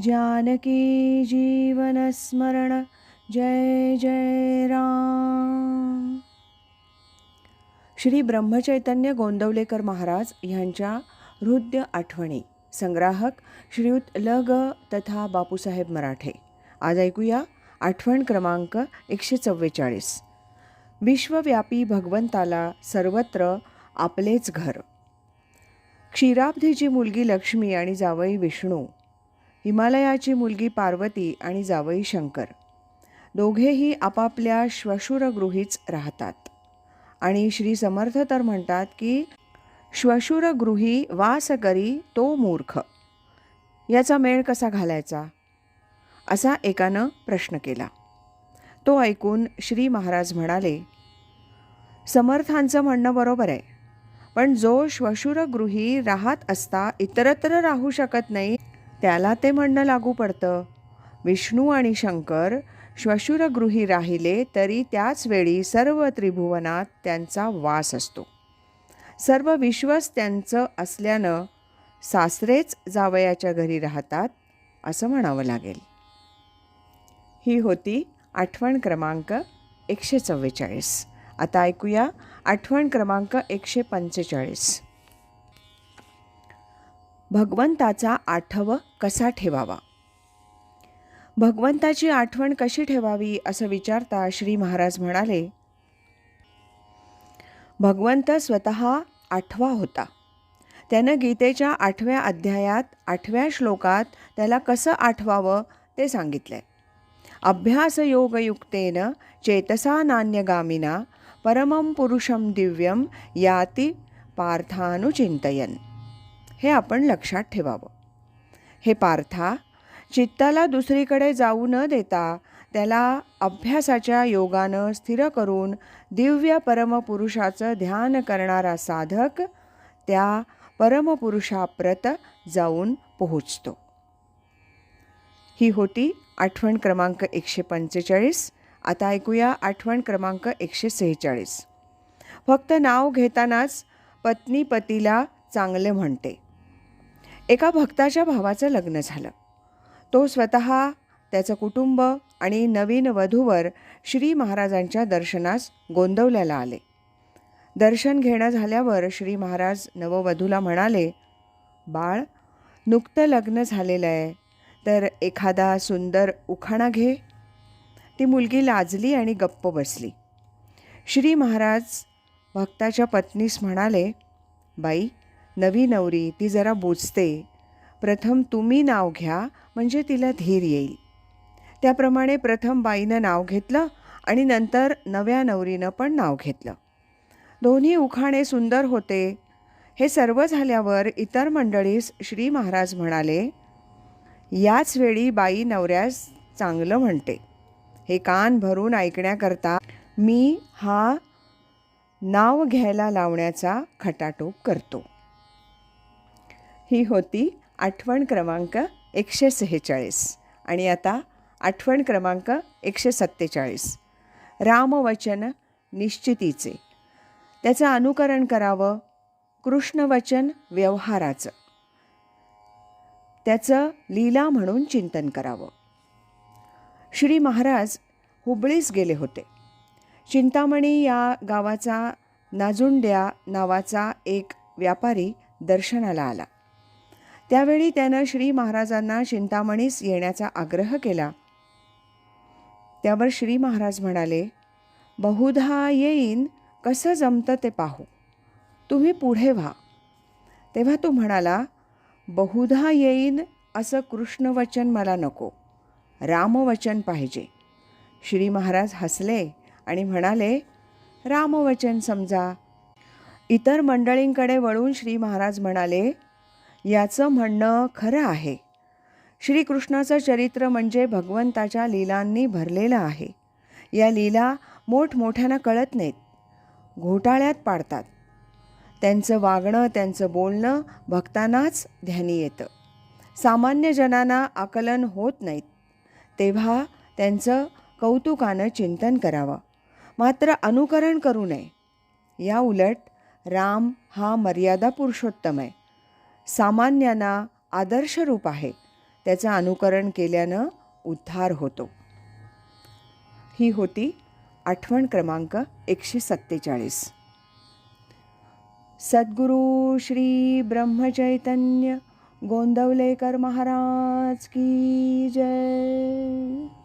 जानकी जीवनस्मरण जय जय राम. श्री ब्रह्मचैतन्य गोंदवलेकर महाराज ह्यांच्या हृदय आठवणी. संग्राहक श्रीयुत ल ग तथा बापूसाहेब मराठे. आज ऐकूया आठवण क्रमांक एकशे चव्वेचाळीस. विश्वव्यापी भगवंताला सर्वत्र आपलेच घर. क्षीराब्धीची मुलगी लक्ष्मी आणि जावई विष्णू हिमालयाची मुलगी पार्वती आणि जावई शंकर. दोघेही आपापल्या श्वशुरगृहीच राहतात. आणि श्री समर्थ तर म्हणतात की श्वशुरगृही वास करी तो मूर्ख. याचा मेळ कसा घालायचा? असा एकानं प्रश्न केला. तो ऐकून श्री महाराज म्हणाले समर्थांचं म्हणणं बरोबर आहे. पण जो श्वशुरगृही राहत असता इतरत्र राहू शकत नाही त्याला ते म्हणणं लागू पडतं. विष्णू आणि शंकर श्वशुरगृही राहिले तरी त्याच वेळी सर्व त्रिभुवनात त्यांचा वास असतो. सर्व विश्वच त्यांचं असल्यानं सासरेच जावयाच्या घरी राहतात असं म्हणावं लागेल. ही होती आठवण क्रमांक एकशे चव्वेचाळीस. आता ऐकूया आठवण क्रमांक एकशे पंचेचाळीस. भगवंताचा आठव कसा ठेवावा? भगवंताची आठवण कशी ठेवावी असं विचारता श्री महाराज म्हणाले भगवंत स्वतः आठवा होता. त्यानं गीतेच्या आठव्या अध्यायात आठव्या श्लोकात त्याला कसं आठवावं ते सांगितलंय. अभ्यासयोगयुक्तेन चेतसा नान्यगामिना परमं पुरुषं दिव्यं याती पार्थानुचिंतयन हे आपण लक्षात ठेवावं. हे पार्था चित्ताला दुसरीकडे जाऊ न देता त्याला अभ्यासाच्या योगानं स्थिर करून दिव्य परमपुरुषाचं ध्यान करणारा साधक त्या परमपुरुषाप्रत जाऊन पोहोचतो. ही होती आठवण क्रमांक एकशे पंचेचाळीस. आता ऐकूया आठवण क्रमांक एकशे सेहेचाळीस. फक्त नाव घेतानाच पत्नी पतीला चांगले म्हणते. एका भक्ताच्या भावाचं लग्न झालं. तो स्वतः त्याचं कुटुंब आणि नवीन वधूवर श्री महाराजांच्या दर्शनास गोंदवल्याला आले. दर्शन घेणं झाल्यावर श्री महाराज नववधूला म्हणाले बाळ नुकतं लग्न झालेलं आहे तर एखादा सुंदर उखाणा घे. ती मुलगी लाजली आणि गप्प बसली. श्री महाराज भक्ताच्या पत्नीस म्हणाले बाई नवी नवरी ती जरा बोचते. प्रथम तुम्ही नाव घ्या म्हणजे तिला धीर येईल. त्याप्रमाणे प्रथम बाईनं नाव घेतलं आणि नंतर नव्या नवरीनं पण नाव घेतलं. दोन्ही उखाणे सुंदर होते. हे सर्व झाल्यावर इतर मंडळीस श्री महाराज म्हणाले याच वेळी बाई नवऱ्यास चांगलं म्हणते. हे कान भरून ऐकण्याकरता मी हा नाव घ्यायला लावण्याचा खटाटोप करतो. ही होती आठवण क्रमांक एकशे सेहेचाळीस. आणि आता आठवण क्रमांक एकशे सत्तेचाळीस. रामवचन निश्चितीचे. त्याचं अनुकरण करावं कृष्णवचन व्यवहाराचं. त्याचं लीला म्हणून चिंतन करावं. श्री महाराज हुबळीस गेले होते. चिंतामणी या गावाचा नाजुंड्या नावाचा एक व्यापारी दर्शनाला आला. त्यावेळी त्यानं श्री महाराजांना चिंतामणीस येण्याचा आग्रह केला. त्यावर श्री महाराज म्हणाले बहुधा येईन कसं जमतं ते पाहू. तुम्ही पुढे व्हा. तेव्हा तो म्हणाला बहुधा येईन असं कृष्णवचन मला नको रामवचन पाहिजे. श्री महाराज हसले आणि म्हणाले रामवचन समजा. इतर मंडळींकडे वळून श्री महाराज म्हणाले याचं म्हणणं खरं आहे. श्रीकृष्णाचं चरित्र म्हणजे भगवंताच्या लीलांनी भरलेलं आहे. या लीला मोठमोठ्यांना कळत नाहीत. घोटाळ्यात पाडतात. त्यांचं वागणं त्यांचं बोलणं भक्तांनाच ध्यानी येतं. सामान्य जनांना आकलन होत नाहीत. तेव्हा त्यांचं कौतुकानं चिंतन करावं. मात्र अनुकरण करू नये. या उलट राम हा मर्यादा पुरुषोत्तम आहे. सामान्यांना आदर्श रूप आहे. त्याचं अनुकरण केल्यानं उद्धार होतो. ही होती आठवण क्रमांक एकशे सत्तेचाळीस. सद्गुरू श्री ब्रह्मचैतन्य गोंदवलेकर महाराज की जय.